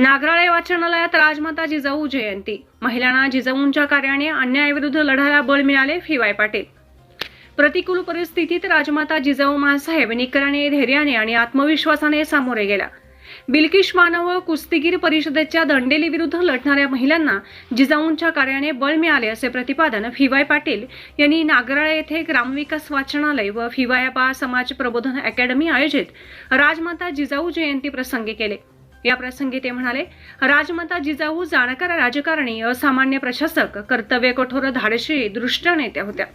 नागराळे वाचनालयात राजमाता जिजाऊ जयंती. महिलांना जिजाऊंच्या कार्याने अन्यायाविरुद्ध लढायला बळ मिळाले फिवाय पाटील. प्रतिकूल परिस्थितीत राजमाता जिजाऊ मासाहेब निकराने धैर्याने आणि आत्मविश्वासाने सामोरे गेल्या बिल्किश मानव कुस्तीगीर परिषदेच्या दंडेली विरुद्ध लढणाऱ्या महिलांना जिजाऊंच्या कार्याने बळ मिळाले असे प्रतिपादन फिवाय पाटील यांनी नागराळे येथे ग्रामविकास वाचनालय व फिवायाबा समाज प्रबोधन अकॅडमी आयोजित राजमाता जिजाऊ जयंती प्रसंगी केले. या प्रसंगी ते म्हणाले राजमाता जिजाऊ जाणकार राजकारणी असामान्य प्रशासक कर्तव्य कठोर धाडशी दृष्ट नेत्या होत्या.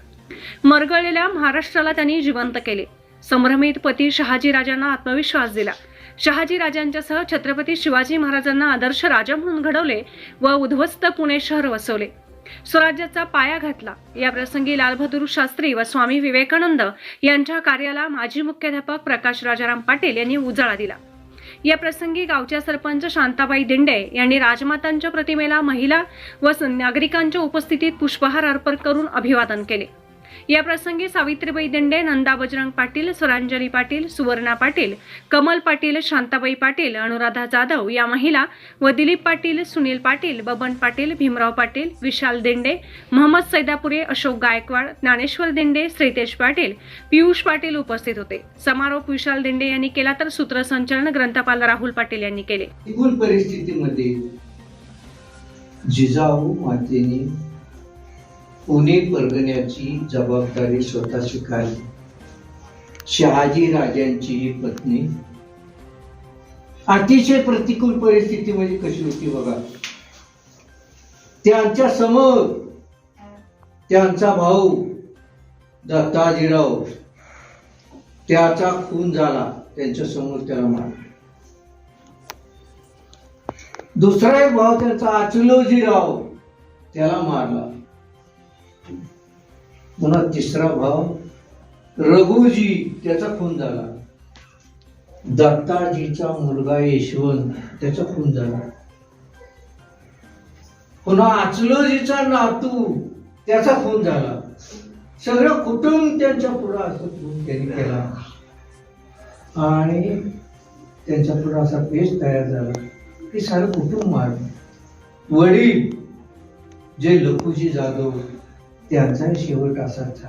मरगळलेल्या महाराष्ट्राला त्यांनी जिवंत केले. संभ्रमित पती शहाजीराजांना आत्मविश्वास दिला. शहाजीराजांच्यासह छत्रपती शिवाजी महाराजांना आदर्श राजा म्हणून घडवले व उद्ध्वस्त पुणे शहर वसवले. स्वराज्याचा पाया घातला. या प्रसंगी लालबहादूर शास्त्री व स्वामी विवेकानंद यांच्या कार्याला माजी मुख्याध्यापक प्रकाश राजाराम पाटील यांनी उजाळा दिला. या प्रसंगी गावच्या सरपंच शांताबाई दिंडे यांनी राजमातांच्या प्रतिमेला महिला व नागरिकांच्या उपस्थितीत पुष्पहार अर्पण करून अभिवादन केले. या प्रसंगी सावित्रीबाई दिंडे नंदा बजरंग पाटील स्वरांजली पाटील सुवर्णा पाटील कमल पाटील शांताबाई पाटील अनुराधा जाधव या महिला व दिलीप पाटील सुनील पाटील बबन पाटील भीमराव पाटील विशाल दिंडे मोहम्मद सैदापुरे अशोक गायकवाड ज्ञानेश्वर दिंडे श्रीतेश पाटील पियुष पाटील उपस्थित होते. समारोप विशाल दिंडे यांनी केला तर सूत्रसंचालन ग्रंथपाल राहुल पाटील यांनी केले. परिस्थितीमध्ये जिजाऊ मातेने पुणे परगण्याची जबाबदारी स्वतः स्वीकारली शहाजी राजांची ही पत्नी. अतिशय प्रतिकूल परिस्थिती म्हणजे कशी होती बघा? त्यांच्यासमोर त्यांचा भाऊ दत्ताजीराव त्याचा खून झाला त्यांच्यासमोर त्याला मारला. दुसरा एक भाव त्यांचा आचलोजीराव त्याला मारला. पुन्हा तिसरा भाव रघुजी त्याचा खून झाला. दत्ताजीचा मुलगा यशवंत त्याचा खून झाला. पुन्हा अचलोजीचा नातू त्याचा खून झाला. सगळं कुटुंब त्यांच्या पुढं असं खून त्यांनी केला. आणि त्यांच्या पुढं असा पेज तयार झाला. की सारं कुटुंब मारलं वडील जे लखुजी जाधव त्यांचा शेवट असा झाला.